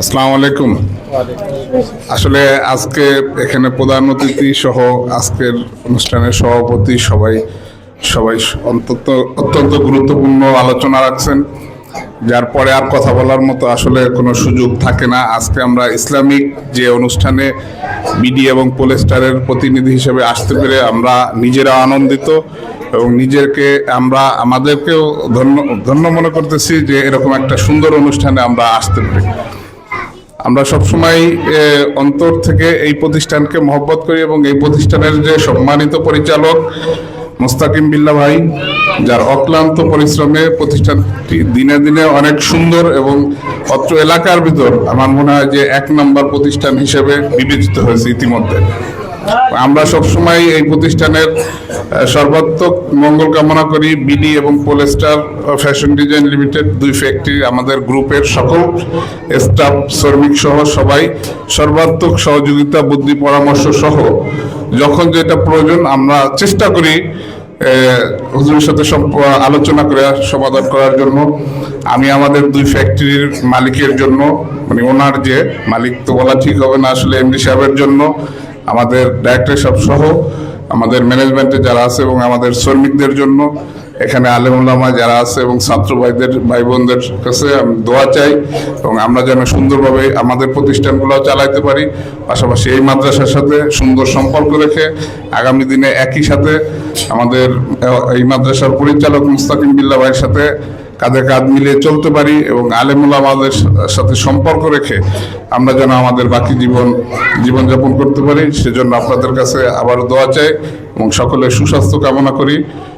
আসসালামু আলাইকুম। আসলে আজকে এখানে প্রধান অতিথি সহ আজকের অনুষ্ঠানের সভাপতি সবাই সবাই অন্তত, অত্যন্ত গুরুত্বপূর্ণ আলোচনা রাখছেন, যার পরে আর কথা বলার মতো আসলে কোনো সুযোগ থাকে না। আজকে আমরা ইসলামিক যে অনুষ্ঠানে বিডি এবং পোলেস্টারের প্রতিনিধি হিসেবে আসতে পেরে আমরা নিজেরা আনন্দিত এবং নিজেকে আমরা, আমাদেরকেও ধন্য ধন্য মনে করতেছি যে এরকম একটা সুন্দর অনুষ্ঠানে আমরা আসতে পারি। আমরা সবসময় অন্তর থেকে এই প্রতিষ্ঠানকে মহব্বত করি এবং এই প্রতিষ্ঠানের যে সম্মানিত পরিচালক মোস্তাকিম বিল্লা ভাই, যার অক্লান্ত পরিশ্রমে প্রতিষ্ঠানটি দিনে দিনে অনেক সুন্দর এবং অত্র এলাকার ভিতর আমার মনে হয় যে এক নম্বর প্রতিষ্ঠান হিসেবে বিবেচিত হয়েছে ইতিমধ্যে। আমরা সবসময় এই প্রতিষ্ঠানের সর্বাত্মক মঙ্গল কামনা করি বিডি এবং পোলেস্টার ফ্যাশন ডিজাইন লিমিটেড, দুই ফ্যাক্টরি আমাদের গ্রুপের সকল স্টাফ শ্রমিক সহ সবাই সর্বাত্মক সহযোগিতা, বুদ্ধি, পরামর্শ সহ যখন যেটা প্রয়োজন আমরা চেষ্টা করি হুজুরের সাথে আলোচনা করে সমাধান করার জন্য। আমি আমাদের দুই ফ্যাক্টরির মালিকের জন্য মানে ওনার যে মালিক তো বলা ঠিক হবে না আসলে, এমডি সাহেবের জন্য আমাদের ডাইরেক্টর সব সহ আমাদের ম্যানেজমেন্টে যারা আছে এবং আমাদের শ্রমিকদের জন্য এখানে আলেমুল্লামা যারা আছে এবং ছাত্র ভাইদের ভাই বোনদের কাছে আমি দোয়া চাই এবং আমরা যেন সুন্দরভাবে আমাদের প্রতিষ্ঠানগুলো চালাইতে পারি। পাশাপাশি এই মাদ্রাসার সাথে সুন্দর সম্পর্ক রেখে আগামী দিনে একই সাথে আমাদের, এই মাদ্রাসার পরিচালক মুস্তাকিম বিল্লা ভাইয়ের সাথে কাঁধে কাঁধ মিলিয়ে চলতে পারি এবং আলেমুল্লাহ আমাদের সাথে সম্পর্ক রেখে আমরা যেন আমাদের বাকি জীবন, জীবনযাপন করতে পারি, সেজন্য আপনাদের কাছে আবার দোয়া চাই এবং সকলে সুস্বাস্থ্য কামনা করি।